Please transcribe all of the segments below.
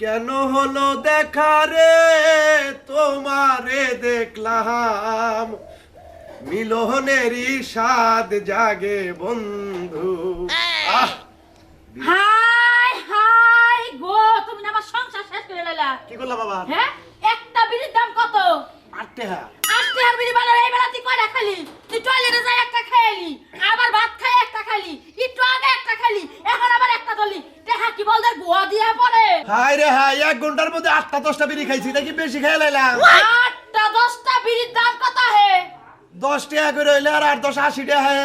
কেন হলো দেখা রে? তোমারে দেখলাম। মিলনেরই স্বাদ জাগে বন্ধু। আহ! হাই হাই গো তুমি আমার সংসার শেষ করে লাইলা কি করলা বাবা? হ্যাঁ? একটা বিড়ির দাম কত? আটটে। হ্যাঁ আজকে বিড়ি বানার এই বেলা তুই কয়টা খালি? তুই টয়লেটে যাই একটা খাইলি আবার ভাত খাই একটা খালি একটু আগে একটা খালি এখন আবার একটা দলি দেখা কি বল দেয় গোয়া দিয়া পড়ে। হাই রে হাই এক ঘণ্টার মধ্যে আটটা দশটা বিড়ি খাইছি নাকি বেশি খেয়ে লাইলাম। আটটা দশটা বিড়ির দাম কত হে? দশ টাকা করে হইলে আর আট দশ আশি টাকা হয়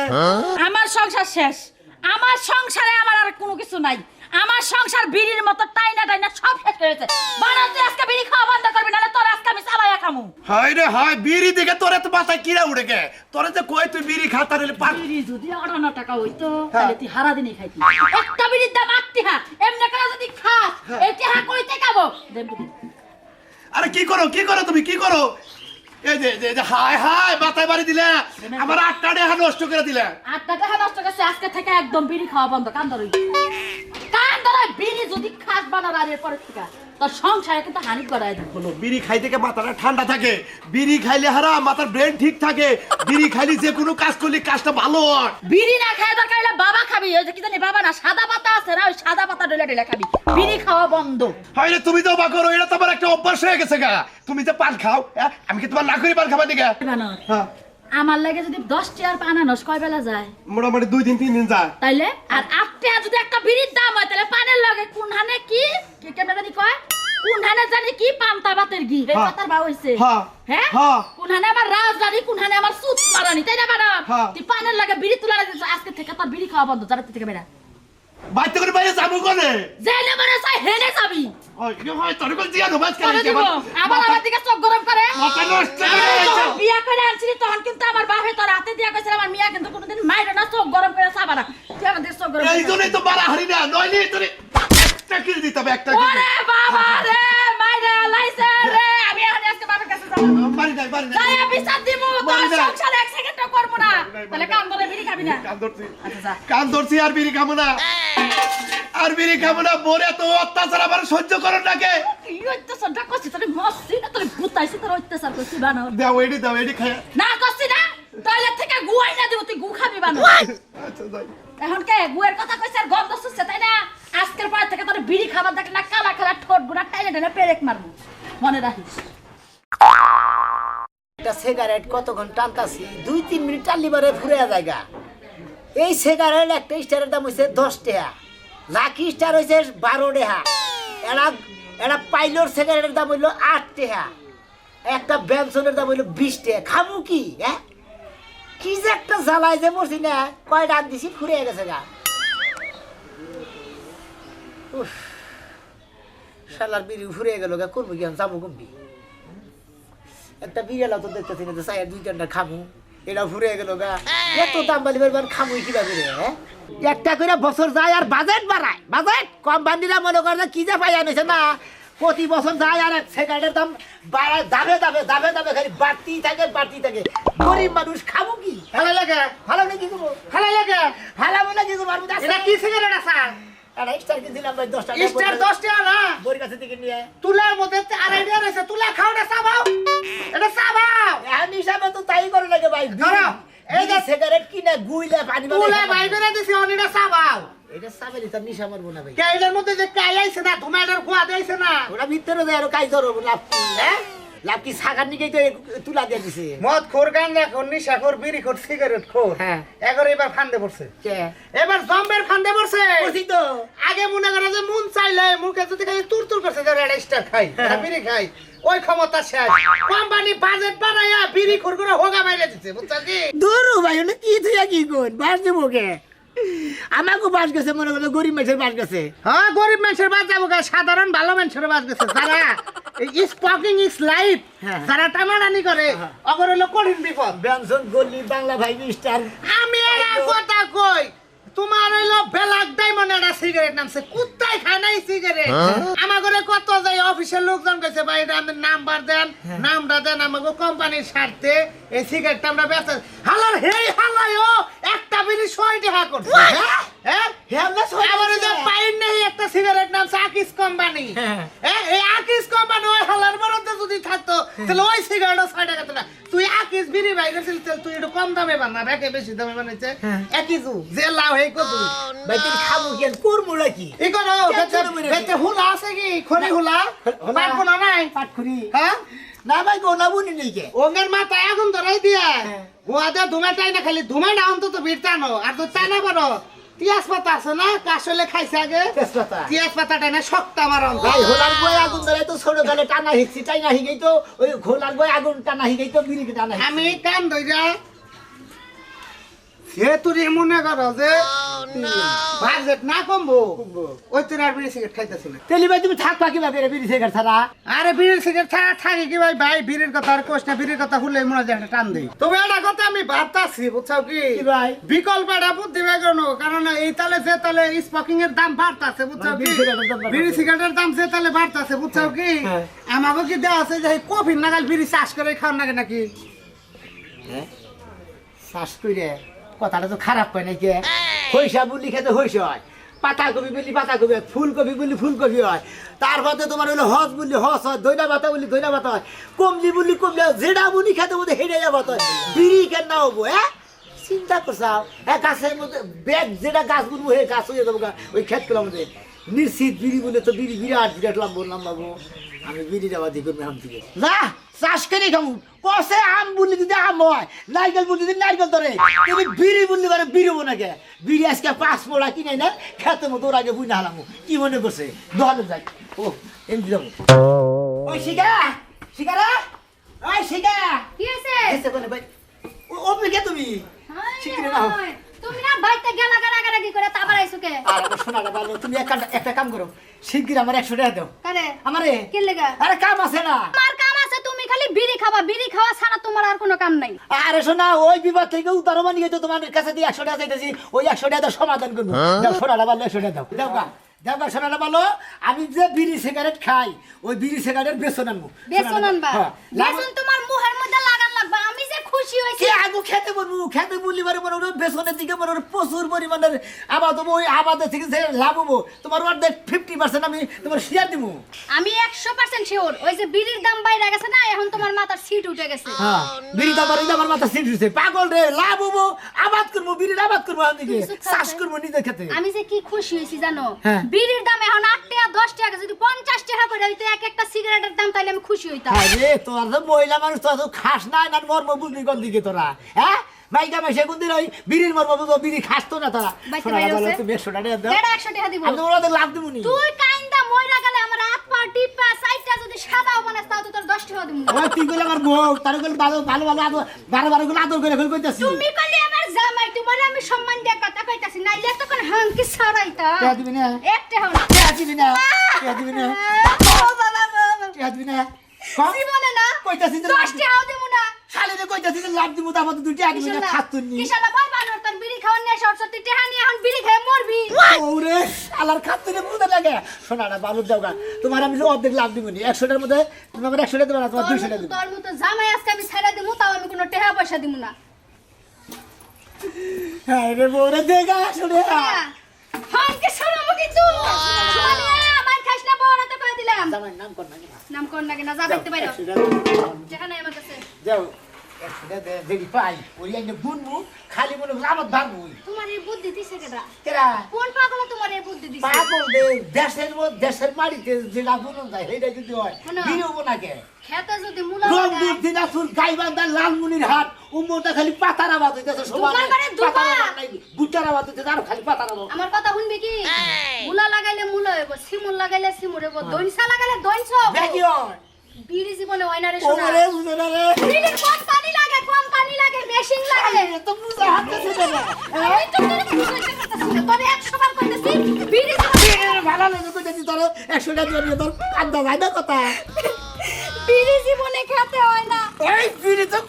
আমার সংসার শেষ। আমার সংসারে আমার আর কোনো কিছু নাই। আমার সংসার বিড়ির মতো টাইনা টাইনা সব শেষ করেছে আজকে বিড়ি খাওয়া বন্ধ করবি নাহলে তোর আমি চালাইয়া খামু। হাই রে হাই বিড়ি দেখে তোরে তো মাথায় কিরা উড়ে গে। তোরে যে কই তুই বিড়ি খাতা নিলে পাক বিড়ি যদি আটান্ন টাকা হইতো হ্যাঁ। তাহলে তুই হারা দিনই খাইতি। একটা বিড়ির দাম আট টাকা এমনি করে যদি খাস হ্যাঁ। এই টাকা কইতে খাব? আরে কি করো কি করো তুমি কি করো? এই যে যে হাই হাই মাথায় বাড়ি দিলে আমার আটটা টাকা নষ্ট করে দিলে। আটটা টাকা নষ্ট করছে আজকে থেকে একদম বিড়ি খাওয়া বন্ধ কান ধরই কান ধরই বিড়ি যদি খাস বানার আর এরপরে থেকে। তোর সংসারে কিন্তু হানি দিব। হলো বিড়ি খাই থেকে মাথাটা ঠান্ডা থাকে। বিড়ি খাইলে হারা মাথার ব্রেন ঠিক থাকে। বিড়ি খাইলে যে কোনো কাজ করলে কাজটা ভালো হয়। বিড়ি না খায় দরকার হলে বাবা খাবি। ওই যে কি জানি বাবা না সাদা পাতা আছে না ওই সাদা পাতা ডলে ডলে খাবি। বিড়ি খাওয়া বন্ধ। হয় রে তুমি তো বা করো এটা তোমার একটা অভ্যাস হয়ে গেছে গা। তুমি যে পান খাও হ্যাঁ? আমি কি তোমার না করি পান খাবার দিকে? বানর, হ্যাঁ। আমার লাগে যদি দশ টিয়ার পানানস কয় বেলা যায়? মোটামুটি দুই দিন তিন দিন যায়। তাইলে? আর আটটি যদি একটা বিড়ির দাম হয় তাহলে পানের লাগে কোন হানে কি? কে কে জানি কয়? কোন হানে জানি কি? পান্তা বাতের ঘি। এই হ্যাঁ। পাতার বা হইছে। হ্যাঁ। হ্যাঁ? হ্যাঁ। কোন হানে আমার রাজধানী কোন হানে আমার সুত মারানি তাই না ম্যাডাম। তুই পানের লাগে বিড়ি তুলা আজকে থেকে তার বিড়ি খাওয়া বন্ধ যারা থেকে বেড়া। বাইতে করে বাইরে যাব কোনে? জেনে মানে চাই হেনে যাবি। হয় হয়? তোর কোন দিয়া নবাজ করে করে দিব। আবার আমার দিকে চোখ গরম করে মাথা নষ্ট করে বিয়া করে আনছিলি তখন কিন্তু আমার বাপে তোর হাতে দিয়া কইছিল আমার মিয়া কিন্তু কোনোদিন মাইরে না চোখ গরম করে চাবা না। তুই আমাদের চোখ গরম এই জন্যই তো মারা হারি না নইলে তোরে একটা কিল দিতে হবে একটা কিল ওরে বাবা রে মাইরে লাইছে রে। আমি এখন আজকে বাবার কাছে যাব। মারি নাই মারি নাই। যাই বিচার দিমু তোর সংসার এক সেকেন্ডও করব না। তাহলে কান ধরে বিড়ি খাবি না। কান ধরছি আচ্ছা যা। কান ধরছি আর বিড়ি খাব না। আর বিড়ি খাব না বোরে তো অত্যাচার আবার সহ্য করো নাকে অত্যাচারটা করছি তোর মস্তি না তোর অত্যাচার করছি দাও এডি দাও এডি খায় না করছি না টয়লেট থেকে গুয়াই না দিব তুই গু খাবি আচ্ছা যাই। এখন কে গুয়ের কথা কইছে আর গন্ধ শুচ্ছে তাই না? আজকের পর থেকে তোর বিড়ি খাবার দেখে না কালা কালা ঠোঁট গুড়া টাইনে টাইনে পেরেক মারবো। মনে রাখিস। একটা সিগারেট কতক্ষণ টানতাছি? দুই তিন মিনিট টানলি বারে ফুরে জায়গা এই সিগারেট একটা স্টারের দাম হয়েছে দশ টাকা। লাকি স্টার হয়েছে বারো টাকা এটা এটা পাইলোর সিগারেটের দাম হইল আট টাকা একটা ব্যবসনের দাম হইল বিশ টাকা খাব কি হ্যাঁ? কি যে একটা জ্বালায় যে মরছি না কয় ডান দিছি ফুরে গেছে গা। উফ, শালার বিড়ি ফুরে গেল গা করব কি আমি যাব একটা বিড়ালা তো দেখতেছি না যে চায়ের দুই তিনটা খামু। এটা ফুরে গেল গা। এত দাম বালি বারবার খামুই কীভাবে রে হ্যাঁ? একটা করে বছর যায় আর বাজেট বাড়ায় বাজেট? কোম্পানিরা মনে করে যে কি যে পাই আনিছে না? প্রতি বছর যায় আর সিগারেটের দাম বাড়ায় দাবে দাবে দাবে দাবে খালি বাড়তেই থাকে বাড়তেই থাকে। গরিব মানুষ খাব কি? ভালো লাগে। ভালো না কি করব ভালো লাগে। ভালো না কি করব এটা কি সিগারেট আছে? এটা ভাই না? তুলার মধ্যে রয়েছে তুলা খাও না চাবাও। এটা চাবাও। এখন হিসাবে তো তাই করে লাগে ভাই ধরো, এই যে সিগারেট কিনে গুইলে পানি তুলা খাব। বাই দিছি অনিটা চাবাও। এটা সাবেলি তার নিশা মারবো না ভাই। কে মধ্যে যে কাই আইছে না দিয়েছে না। ওরা ভিতরে দেয় আর কাজ ধরবো কি হ্যাঁ? লাভ কি সাগার নিকেই তো তুলা দিয়ে দিছে? মদ খোর গাঞ্জা খোর নিশা খোর বিড়ি খোর সিগারেট খোর। হ্যাঁ। এবার এবার ফান্দে পড়ছে। এবার জম্বের ফান্দে পড়ছে। বলছি তো। আগে মনে করে যে মন চাইলে মুখে যদি খালি তুর তুর করছে যে একটা স্টার খাই একটা বিড়ি খাই ওই ক্ষমতা শেষ। কোম্পানি বাজেট বাড়াইয়া বিড়ি খোর করে হোগা মাইলে দিচ্ছে বুঝছ কি? দূর ভাই কি তুই কি কোন বাস দেবো কে আমাকে বাস গেছে মনে করো গরিব মানুষের বাস গেছে। হ্যাঁ গরিব মানুষের বাদ যাব সাধারণ ভালো মানুষের বাদ গেছে যারা স্পকিং ইজ লাইফ হ্যাঁ। যারা টানাটানি করে অগর হলো কঠিন বিপদ। ব্যঞ্জন গল্লি বাংলা ভাই আমি কথা কই তোমার হইল ব্ল্যাক ডায়মন্ড একটা সিগারেট নামছে কুত্তাই খায় নাই সিগারেট আমার ঘরে কত যাই অফিসের লোকজন কইছে ভাই এটা আমাদের নাম্বার দেন নামটা দেন আমাকে কোম্পানির স্বার্থে এই সিগারেটটা আমরা বেচা হালার হেই হালাই ও একটা বিড়ি ছয় টাকা করছে হ্যাঁ? আবার যে পাইন নেই একটা সিগারেট নাম আকিস কোম্পানি। হ্যাঁ। হ্যাঁ এই আকিস কোম্পানি ওই হালার বরতে যদি থাকতো তাহলে ওই সিগারেটও ছয় টাকা না। তুই আকিস বিড়ি বাই করছিস তাহলে তুই একটু কম দামে বানা বেশি দামে বানাইছে। হ্যাঁ। যে লাভ হয়ে কত ভাই তুমি খাব কি? করব নাকি? ই করো হুলা আছে কি? খড়ি হুলা। পাট কোনা নাই? পাটখুরি হ্যাঁ? না ভাই গোনা বুনি নিকে ওঙ্গের মাথায় আগুন ধরাই দিয়া। হ্যাঁ। গোয়াতে ধুমাটাই না খালি ধুমাটা অন্তত ভিড় টানো আর তো টানা পারো তিয়াস পাতা আছে না? কাশলে খাইছে আগে। তিয়াজ পাতাটা না শক্ত আমার ভাই হোলার বই আগুন ধরে তো ছোট গালে টানা হিকছি টাইনা হিগেই তো ওই হোলার বই আগুন টানা হিগেই তো বিড়ি টানা আমি কান ধইরা সে তুই মনে করো যে বাজেট না কমবো ওই তোর আর বিড়ি সিগারেট খাইতেছি না। তেলি ভাই তুমি রে বিড়ি সিগারেট ছাড়া? আরে সিগারেট ছাড়া থাকি কি ভাই? ভাই বিড়ির কথা আর কোশ না বিড়ির কথা হুলে মনে হয় একটা টান দেই। তবে একটা কথা আমি ভাবতাছি বুঝছাও কি? ভাই? বিকল্প একটা বুদ্ধি বেগনো কারণ এই তালে যে তালে স্মোকিং এর দাম বাড়তাছে বুঝছাও মানে কি? বিড়ি সিগারেটের দাম যে তালে বাড়তাছে বুঝছাও কি? হ্যাঁ। আমাকে কি দেওয়া আছে যে কফি নাগাল বিড়ি চাষ করে খাওয়ার নাগে নাকি? শ্বাস কইরে। কথাটা তো খারাপ কয় নাকি হইসা বুলি খেতে হইস হয়। পাতা কবি বলি পাতা কবি হয়, ফুলকপি বলি ফুলকপি হয়। তারপরে তোমার হইল হস বলি হস হয় দইনা পাতা বলি দইনা পাতা হয়। কমলি বলি কমলি হয় যেটা বলি খেতে মধ্যে হেঁটে যাব হয় বিড়ি কেন না হব হ্যাঁ? চিন্তা করছাও হ্যাঁ গাছের মধ্যে ব্যাগ যেটা গাছ বুনবো, হে গাছ হয়ে যাব ওই খেতগুলোর মধ্যে। নিশ্চিত বিড়ি বলে তো বিড়ি বিরাট বিরাট লাভ বললাম বাবু আমি বিড়ি যাওয়া করব আম চাষ করে খাব কষে আম যদি আম হয় নারকেল বললি যদি নারকেল ধরে তুমি বিড়ি বললি পারে বিড়ি হব নাকি বিড়ি আজকে পাঁচ মোড়া কিনে না খেতে মতো ওর আগে বুঝে হালামো কি মনে করছে দোকানে যাই। ও এমনি যাব। ওই শিখা ওই শিখা কি হয়েছে এসে বলে ভাই ও অপেক্ষা তুমি? তুমি না বাইতে গেলা কি করে আইছো কে? আর ভালো তুমি একটা একটা কাম করো। শিগগির আমার একশো টাকা দাও। কারে? আমারে? কি লেগা? আরে কাম আছে না। আমার আছে তুমি বিড়ি খাবা বিড়ি খাওয়া ছাড়া তোমার আর কোনো কাম নাই। আরে শোনা ওই বিবাদ থেকে উত্তর মানি তো তোমার কাছে দিয়ে একশো টাকা চাইতেছি। ওই একশো টাকা দাও সমাধান করব। দাও সোনাটা ভালো একশো টাকা দাও। দাও গা দাও গা সোনাটা ভালো আমি যে বিড়ি সিগারেট খাই ওই বিড়ি সিগারেট বেসন আনব। বেসন আনবা? হ্যাঁ। বেসন তোমার মুখের মধ্যে যে খুশি আগু খেতে বলব? খেতে বললি মনে হলো বেসনের দিকে মনে হলো প্রচুর পরিমাণের আবাদ হব ওই আবাদের থেকে যে লাভ হব তোমার অর্ধেক ফিফটি পার্সেন্ট আমি তোমার শেয়ার দিব। আমি একশো পার্সেন্ট শিওর ওই যে বিড়ির দাম বাইরে গেছে না এখন তোমার মাথার সিট উঠে গেছে। হ্যাঁ এই আমার মাথা সিট পাগল রে লাভ হব আবাদ করব বিড়ির আবাদ করব আমি দিকে চাষ করব নিজের খেতে। আমি যে কি খুশি হয়েছি জানো? হ্যাঁ। বিড়ির দাম এখন আট টাকা দশ টাকা যদি পঞ্চাশ টাকা করে হইতো এক একটা সিগারেটের দাম তাহলে আমি খুশি হইতাম। আরে তোর মহিলা মানুষ তো খাস নাই না মর্ম বুঝলি কোন দিকে তোরা হ্যাঁ? মাইকা মাসে কোন দিন ওই বিড়ির মর্ম বুঝো বিড়ি খাস তো না তোরা? শোনা বলো? তুমি একশো টাকা দাও। দেড় একশো টাকা দিব আমি তো ওরা তো লাভ দিব নি। তুই কাইন্দা মইরা গেলে আমার হাত পা টিপা সাইডটা যদি সাদাও বানাস তাও তো তোর দশ টাকা দিব আমার তুই বলে আমার বউ তারগুলো ভালো ভালো ভালো আদর বারো বারো গুলো আদর করে ফেল করতেছি তুমি কইলে আমার জামাই তোমার আমি সম্মান দিয়ে কথা কইতাছি নাইলে তখন হাঙ্কি ছড়াইতা টিয়া দিবি না? একটা হল টিয়া দিবি না? টিয়া দিবি না? টিয়া দিবি না? জীবনে না কইতাছি যে দশ টাকাও দিব না কইতাছি যে লাভ দিব তারপর তো দুই টিয়া দিবি না কিশালা খাতুন নি কিশালা ভয় বানর তোর বিড়ি খাওয়ার নেশা সরস্বতী টেহা নিয়ে এখন বিড়ি খেয়ে মরবি। ওরে আলার খাতুনে বুঝতে লাগে। শোনা না বালুর দাও তোমার আমি অর্ধেক লাভ দিব নি একশোটার মধ্যে তুমি আমার একশো টাকা দেবে না তোমার তোর দুইশো টাকা মতো- তোর মতো জামাই আজকে আমি ছেড়ে দিব তাও আমি কোনো টেহা পয়সা দিব না। হ্যাঁ রে দেখা আমার না বড় তো কই দিলাম। নাম কর না নাম নাকি না যা দাও। যেখানে আমার কাছে। যাও। একশো টাকা দে- দেখি পাই। ওই আইনে বুনবু খালি মনে হলো আমার ভাববো তোমার এই বুদ্ধি দিছে কেডা? কেরা কোন পাগল তোমার এই বুদ্ধি দিছে? পাগল দে দেশের দেশের মাটিতে যেটা বুনন যায় সেইটা যদি হয় শোনো। বিরোবো নাকি? খেতে যদি মুলা রং দিনাজপুর গাইবান্ধা লালমুনির হাট উম্মটা খালি পাতার আবাদ হইতেছে বুটার আর খালি পাতার আমার কথা শুনবি কি? মুলা লাগাইলে মুলা হইব সিমুল লাগাইলে সিমুল হইব দইনসা লাগাইলে দইনস হয় বিড়ি জীবনে হয় না রে শোনা ওরে বুঝে না রে। বিড়ির কম পানি লাগে কম পানি লাগে মেশিন লাগে। তো বুঝা হাঁটতেছে না। আমি তো তোর 100 বার কইতেছি বিড়ি জীবনে ভালো লাগে কইতেছি তোর। একশো টাকা দিয়ে তোর যায় না কথা। বিড়ি জীবনে খেতে হয় না। এই বিড়ি তো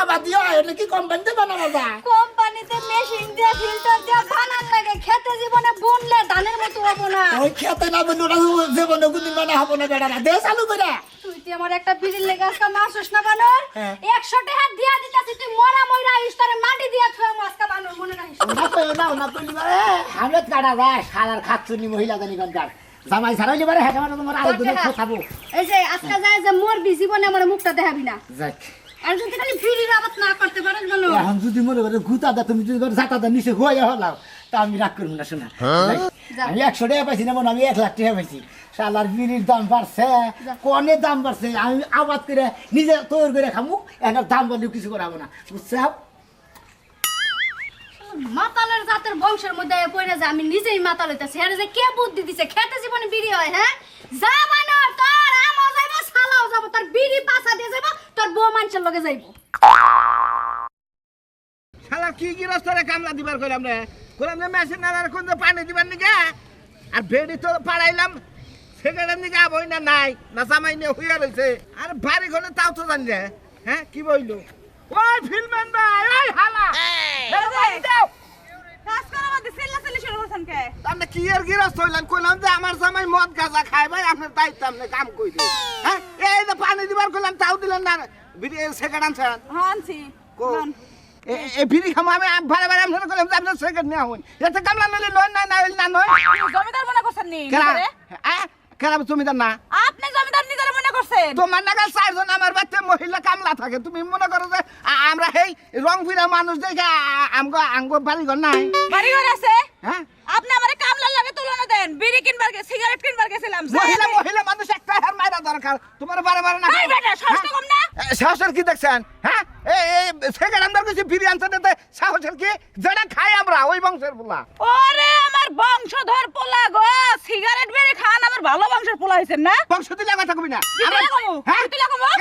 আবাদ দিয়ে হয় নাকি কোম্পানিতে বানানো যায় কোম্পানি পানিতে মেশিন দিয়ে ফিল্টার দিয়ে বানান লাগে খেতে জীবনে বুনলে ধানের মতো হব না ওই খেতে না বন্ধু ওরা জীবনে কোনদিন মানে হব না বেড়া দে চালু করে তুই তুই আমার একটা বিড়ির লেগে আজকে মাসুস না বানর হ্যাঁ। একশো টাকা দিয়া দিতাছি তুই মরা ময়রা আইস মাটি দিয়া থুয়ে আজকে বানর মনে রাখিস না কইও না না কইলি মানে কাটা যায় শালার খাচ্ছুনি মহিলা জানি কোনকার জামাই ছাড়াইলি পারে হ্যাঁ তোমার আরও দিনে খাব। এই যে আজকে যায় যে মরবি জীবনে আমার মুখটা দেখাবি না। যাক। আর যদি খালি বিড়ির আবাদ না করতে পারিস বলো এখন যদি মনে করে গুতা দা তুমি যদি জাতা দা নিচে হয়ে হলাও। তা আমি রাগ করব না শোনা। আমি একশো টাকা পাইছি না মনে আমি এক লাখ টাকা পাইছি। শালার বিড়ির দাম বাড়ছে কনের দাম বাড়ছে আমি আবাদ করে নিজে তৈরি করে খামু এখন দাম বাড়লেও কিছু করাবো না। বুঝছ মাতালের জাতের বংশের মধ্যে পড়ে যে আমি নিজেই মাতাল হইতাছি। হ্যাঁ যে কে বুদ্ধি দিছে? খেতে জীবনে বিড়ি হয় হ্যাঁ? যা বানর তোর আমও যাইব সালাও যাব, তোর বিড়ি পাছা দিয়ে যাইব, তোর বউ মানুষের লগে যাইব। শালা, কি গিরস্তরে কামলা দিবার কইলাম রে? কইলাম যে মেশিন নালার কোন পানি দিবার নিকে আর ভেড়ি তো পাড়াইলাম, সেখানে নিকে আবই না, নাই, না জামাই নিয়ে হইয়া রইছে। আর বাড়ি ঘরে তাও তো জানি রে হ্যাঁ? কি বইলো? ওই ফিল্মেন ভাই ওই হালা। এ ভাই দাও। আপনি কি? এর গিরস্ত হইলেন কইলাম যে আমার জামাই মদ গাঁজা খায় ভাই আপনার দায়িত্ব আপনি কাম কই দিন হ্যাঁ? এই যে পানি দিবার কইলাম তাও দিলেন না। সেকেন্ড আনছেন কো এ- এ বিড়ি খামো আমি আম- বারে বারে আপনার কইলাম যে আপনার সেকেন্ড নেওয়া হইন এতে কামলা নিলে নয় না না নয় জমিদার মনে করছেন নি? কেরা তুমি না। আপনি জমিদার নিজের মনে করছেন? তোমার নাগাল চারজন আমার বাড়িতে মহিলা কামলা থাকে। তুমি মনে করো যে আমরা এই রং ফিরা মানুষ দেখে আমগো আঙ্গো বাড়ি ঘর নাই। বাড়ি ঘর আছে? হ্যাঁ? আপনি আমারে কামলার লাগে তুলনা দেন। বিড়ি কিনবার গে সিগারেট কিনবার গেছিলাম মহিলা মহিলা মানুষ একটা হার মাইরা দরকার। তোমার বারে বারে না এই বেটা, সাহস কম না? সাহসের কি দেখছেন? হ্যাঁ? এই এই সেকেন্ড আমরা কিছু ফিরে আনতে সাহসের কি? যেটা খাই আমরা ওই বংশের বলা। ওরে আমার বংশধর পোলা গো সিগারেট বিড়ি খান আমার ভালো বংশের পোলা হইছেন না? বংশ দিলে কথা কবি না। হ্যাঁ?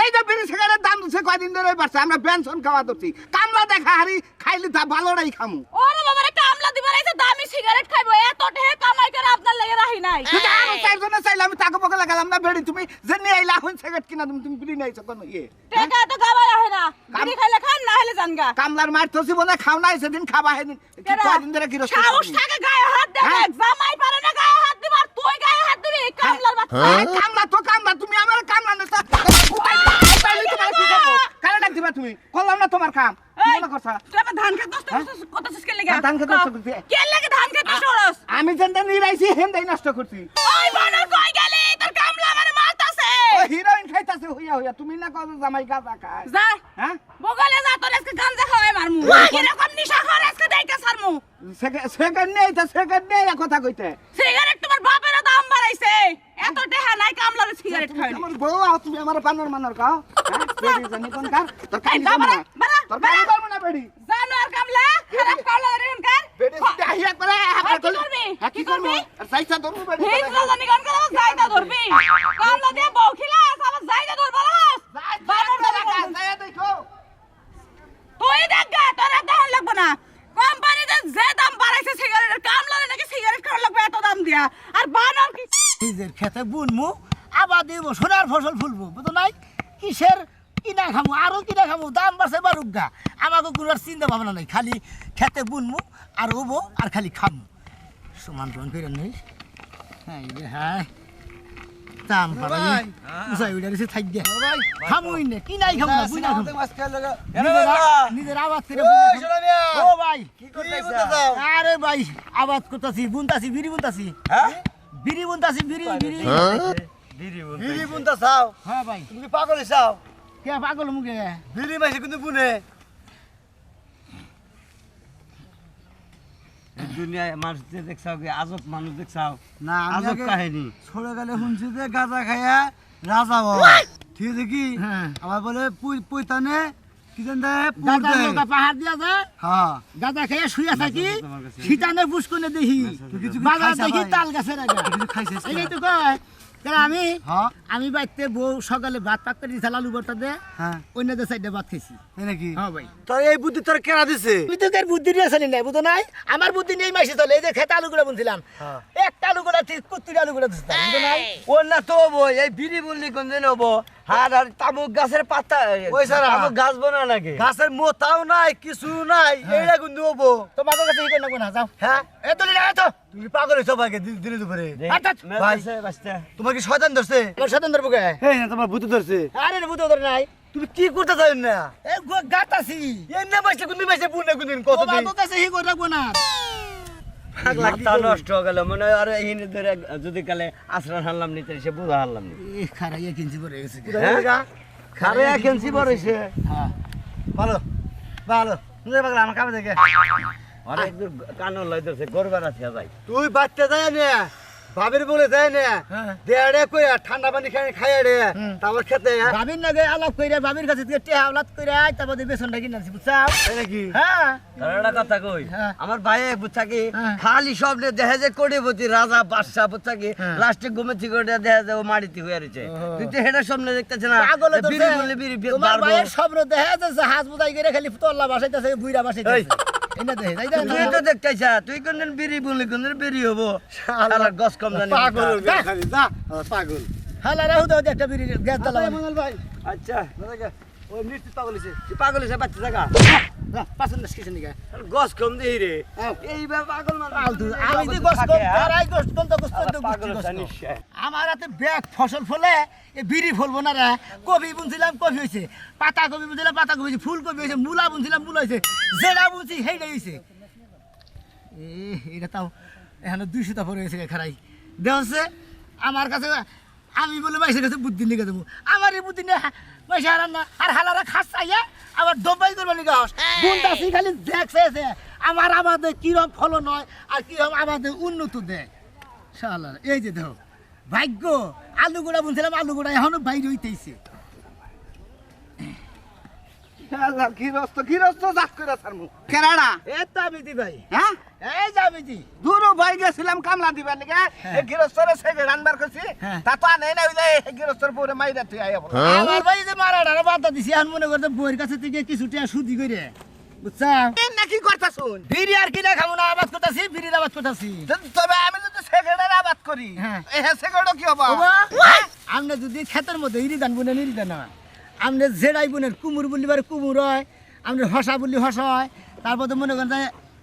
এই যে বিড়ি সিগারেট দাম দিচ্ছে কয়দিন ধরে বাড়ছে। আমরা পেনশন খাওয়া ধরছি। কামলা দেখা হারি খাইলে তা ভালোটাই খামু। ওরে বাবারে কামলা দিবার আইছে দামি সিগারেট খাইবো। এত টেহে কামাই করে আপনার লাগে রাহি নাই। কিন্তু আরও চারজনে চাইলে আমি তাকে বকে লাগালাম না বেড়ি। তুমি যে নিয়ে আইলা এখন সিগারেট কিনা তুমি তুমি বিড়ি নিয়েছো কোনো? ইয়ে। টাকা তো গাবাই আহে না। বিড়ি খাইলে খান না হলে জানগা। কামলার মার তো জীবনে খাও নাই সেদিন খাবা কেডা? কয়দিন ধরে কি রস সাহস থাকে গায়ে হাত দেবে হ্যাঁ? জামাই পারে না গায়ে হাত দিবার। গায়ে হাত দিবি? কামলার বাচ্চা। কামলা তো কামলা তুমি আমার কামলা না কালে ডাক দিবা তুমি? করলাম না তোমার কাম? আমি যেনটা নিরাইছি হেনটাই নষ্ট করছি। হিরোইন খাইতাছে হইয়া হইয়া। তুমি না কত জামাই গাঁজা খায়। যা হ্যাঁ? বগলে যা তোর আজকে গাঞ্জা খাওয়াই মারমু। কীরকম নিশা খাওয়ার আজকে দেখতে সারমু? সেকেন্ড নেই তো সেকেন্ড নেই কথা কইতে। সিগারেট তোমার বাপের দাম বাড়াইছে। এত টেহা নাই কামলার সিগারেট খাই আমার বউ আও তুমি আমার বানর মানর কাও। হ্যাঁ? বেড়ি জানি কোন কার? তোর বাড়া, বাড়া, তোর বাড়া। না বেড়ি? জানো আর কামলা খারাপ কামলা রে কার? বেড়ি সিধা আহিয়া করে হ্যাঁ, কি করবি? হ্যাঁ কি করব? আর সাইসা ধরবো বেড়ি হিজ জানি কোন করে যাইতা ধরবি। কামলা দিয়ে বউ খিলাস আবার যাইতা ধরবা রাস বানর ধরে কোন যাই দেখো তুই দেখ গা তোর এত হল লাগবে না কোম্পানিতে যে দাম বাড়াইছে সিগারেটের কামলারে নাকি সিগারেট খাওয়া লাগবে এত দাম দিয়া আর বানর কি নিজের খেতে বুনমু আবার দিব সোনার ফসল ফুলবো। বুঝো নাই? কিসের কিনা খামু? আরও কিনা খামু? দাম বাড়ছে বারুক গা আমাকে কোনো আর চিন্তা ভাবনা নাই খালি খেতে বুনমু আর ওবো আর খালি খামু। সমান সমান করে নেই হ্যাঁ হ্যাঁ। দাম বাড়াই উসাই উড়ে রয়েছে থাক গে খামুই নে কি নাই খামু না বুনা খামু। নিজের আ- নিজের আবাদ করে বুনা খামু। ও ভাই। আরে ভাই আবাদ করতেছি বুনতাছি বিড়ি বুনতাছি। বিড়ি বুনতাছি বিড়ি বিড়ি। বিড়ি বুনতা চাও হ্যাঁ ভাই। তুমি কি পাগল চাও কে পাগল মুখে? বিড়ি মাইছে কিন্তু বুনে। দুনিয়ায় মানুষ যে দেখছাও কি আজব মানুষ দেখছাও? না আজব কাহিনী। ছোট গেলে শুনছি যে গাঁজা খাইয়া রাজা হয়। ঠিক আছে কি? হ্যাঁ। আবার বলে পুই- পাহাড় দিয়া যায় হ্যাঁ। দাদা খেয়ে শুয়ে থাকি। শীতানে বুসকুনে দেখি। বাজার দেখি তাল গাছের আগে। খাইছে এই তো কয় আমি হ্যাঁ। আমি বাড়িতে বউ সকালে ভাত পাক করে দিয়েছিল আলু ভর্তা দে হ্যাঁ। অন্য দে সাইডে ভাত খেয়েছি নাকি? হ্যাঁ ভাই। তোর এই বুদ্ধি তোর কেরা দিছে? তুই তো তোর বুদ্ধি নিয়ে আসলি নাই বুঝো নাই? আমার বুদ্ধি নিয়ে মাসে চলে এই যে খেতে আলু গুলো বুনছিলাম। হ্যাঁ। একটা আলু গুলো ঠিক কুত্তুরি আলু গুলো বুঝো নাই? ও না তো হব এই বিড়ি বললি কোন দিন হব? আর আর তামুক গাছের পাতা ওই সারা। তামুক গাছ বোনা নাকি? গাছের মোতাও নাই কিছু নাই এইটা কিন্তু হব। তোমাদের কাছে ই করে না? যাও। হ্যাঁ। এ তো। তুমি পাগল হয়েছো ভাইকে দিন- দিনে দুপুরে। আচ্ছা। ভাই তোমার কি শয়তান ধরছে? তোর স্বতন্ত্র বুকে হ্যাঁ তোমার ভূত ধরছে। আরে বুঝতে ধরে নাই। তুমি কি করতে চাই না এ গাতাছি এই না বাইছে কোনদিন বাইছে বুনে কোনদিন কত দিন? কাছে করে রাখব না। মাথা নষ্ট হয়ে গেল মনে হয় আর এই ধরে যদি কালে আশ্রয় হারলাম নি সে বুঝা হারলাম নি। কিনছি পরে গেছে। হ্যাঁ। ভালো ভালো। আমার কামে দেখে। আরে একদম কানন লাইতেছে গরবার আছে যাই তুই বাচ্চা যায় না ভাবির বলে যায় না হ্যাঁ। দেড়ে কই ঠান্ডা পানি খাই খাইয়া রে তারপর খেতে? ভাবির আলাপ কইরা ভাবির কাছে থেকে টেহা আলাপ কইরা তারপর বেসনটা কিনে আনছি বুঝছাও তাই নাকি হ্যাঁ একটা কথা কই হ্যাঁ। আমার ভাই বুঝছা কি হ্যাঁ। খালি স্বপ্নে দেখা যায় কোটিপতি রাজা বাদশাহ বুঝছা কি। লাস্টে ঘুমেছি করে দেখা যায় ও মাটিতে হয়ে রয়েছে তুই তো হেটার স্বপ্নে দেখতেছ না পাগল বিড়ি বললে বিড়ি তোমার ভাইয়ের স্বপ্ন দেখা যাচ্ছে হাত বুদাই করে খালি তল্লা বাসাইতেছে বুইরা বাসাইতেছে তাই তুই তো দেখতেছ তুই কোনদিন বিড়ি বললি কোনদিন বিড়ি হব। শালার গস কম জানি। পাগল গেল খালি যা ও, পাগল। হালা রাহু দাও একটা বিড়ি গ্যাস দাও ভাই আচ্ছা ওই পাগল হইছে। তুই পাগল হয়েছে বাচ্চা জায়গা পাঁচন দাস কিছু নিকা গস কম দেই রে। এইবার পাগল মানুষ। আমি কম কম তো কম আমার হাতে ব্যাগ ফসল ফলে এ বিড়ি ফলবো না রে। কবি বুনছিলাম কবি হয়েছে পাতা কবি বুনছিলাম পাতা কবি হয়েছে ফুল কবি হয়েছে মূলা বুনছিলাম মূলা হয়েছে যেটা বুনছি সেইটাই হয়েছে এ এটা তাও এখানে দুইশোটা পরে হয়েছে খারাই। দেখছে আমার কাছে আমি বলে মাইসের কাছে বুদ্ধি নিয়ে দেবো আমার এই বুদ্ধি নিয়ে হারান না আর হালারা খাস চাইয়া আবার করবে হস। বুনতাছি খালি দেখছে আমার আমাদের কিরম ফলন হয় আর কিরম আমাদের উন্নত দেয়। শালার এই যে দেখো ভাগ্য আলু বলছিলাম বুনছিলাম আলু গোড়া এখনও বাইরে হইতেইছে গৃহস্থ গৃহস্থ জাত করে ছাড়মু। কেরাড়া? এ তো ভাই। হ্যাঁ? এই যে ভাই গেছিলাম কামলা দিবার লিগে। এই গৃহস্থরে সেগে রানবার করছি হ্যাঁ। তা তো আনে না ওই যে গৃহস্থর পরে মাইরা তুই আয়া বল। আমার ভাই যে মারা ডারা বাধা দিছি এখন মনে করতে বইয়ের কাছে থেকে কিছু টাকা সুদি করে বুঝছা? নাকি করতা শুন বিড়ি আর খাব না আবাদ করতেছি বিড়ির আবাদ করতেছি। তবে আমি যদি সেকেন্ডের আবাদ করি হ্যাঁ। এই সেকেন্ড কি হব? আপনি যদি ক্ষেতের মধ্যে ইরি দান বুনে নিরি না আপনি জেডাই বোনের কুমুর বললি বারে কুমুর হয় আমরা হসা বললি হসা হয়। তারপর তো মনে করেন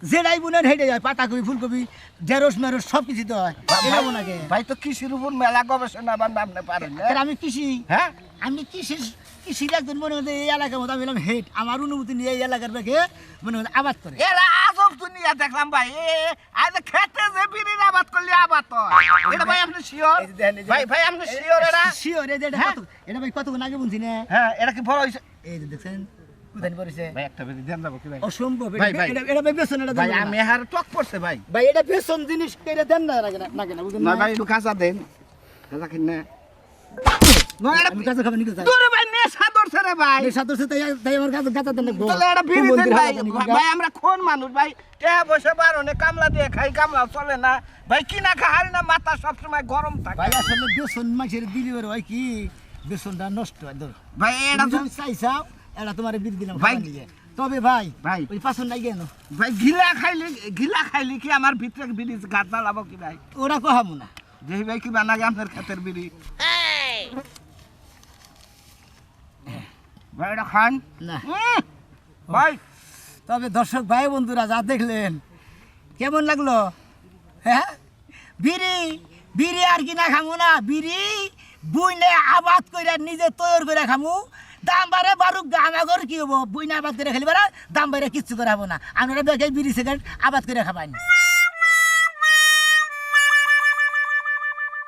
জেডাই বোনের হেঁটে যায় পাতাকপি ফুলকপি ঢেঁড়স মেরস সব কিছু তো হয়। এটা ভাই তো কৃষির উপর মেলা গবেষণা পারেন আমি কৃষি। হ্যাঁ? আমি কৃষির কৃষির একজন মনে করেন এই এলাকার মতো আমি বললাম হেট আমার অনুমতি নিয়ে এই এলাকার ব্যাগে মনে করেন আবাদ করে। এরা আজব দুনিয়া দেখলাম ভাই আজ খেতে যে বিড়ির আবাদ করলে আবাদ হয়। এটা ভাই আপনি শিওর ভাই ভাই আপনি শিওর এরা? শিওর এই এটা কত এটা ভাই কতক্ষণ আগে বলছি না? হ্যাঁ এটা কি বড় হয়েছে এই যে দেখছেন ভাই অসম্ভব এটা। এটা- এটা বেসন এটা আমি হার টক পড়ছে ভাই। ভাই এটা বেসন জিনিস এটা দেন না নাকি না নাকি না না না? ভাই একটু কাঁচা দেন। কাঁচা কিন না। না এটা আমি খাবেন নিকে তোরে ভাই নেশা ধরছে রে ভাই? এই সাথে সাথে তাই আমার কাছে গাতা দেন না গো। তাহলে এটা বিড়ি কোন দেন মন্দির ভাই? হারাবেন নিকে? ভাই আমরা কোন মানুষ? ভাই টেহা বসে বারণে কামলা দিয়ে খাই কামলা চলে না? ভাই কিনা খাহারি না মাথা সবসময় গরম থাকে। ভাই আসলে বেসন মাছের দিলি বের হয় কি? বেসনটা নষ্ট হয় ধর। ভাই এটা তো তুমি চাইছাও এটা তোমার বিল দিলাম ভাই। ভাই তবে ভাই ভাই। ওই পাছন নাই কেন? ভাই ঘিলা খাইলে ঘিলা খাইলে কি আমার ভিতরে বিড়ি গাছ জ্বালাবো কি ভাই? ওরা কহামু না। যেই ভাই কি বানাগে আপনার ক্ষেতের বিড়ি? এটা খান? না। ভাই তবে দর্শক ভাই বন্ধুরা যা দেখলেন কেমন লাগল? হ্যাঁ? বিড়ি বিড়ি আর কি না খামু না? বিড়ি বুইনে আবাদ করে নিজে তৈরি করে খামু। দাম বাড়ে বারুক আমাগর কি হব? বুইনে আবাদ করে খেলি বারা দাম বাইরে কিচ্ছু করে হব না। আমরা দেখে বিড়ি সেকেন্ড আবাদ করে খাবাই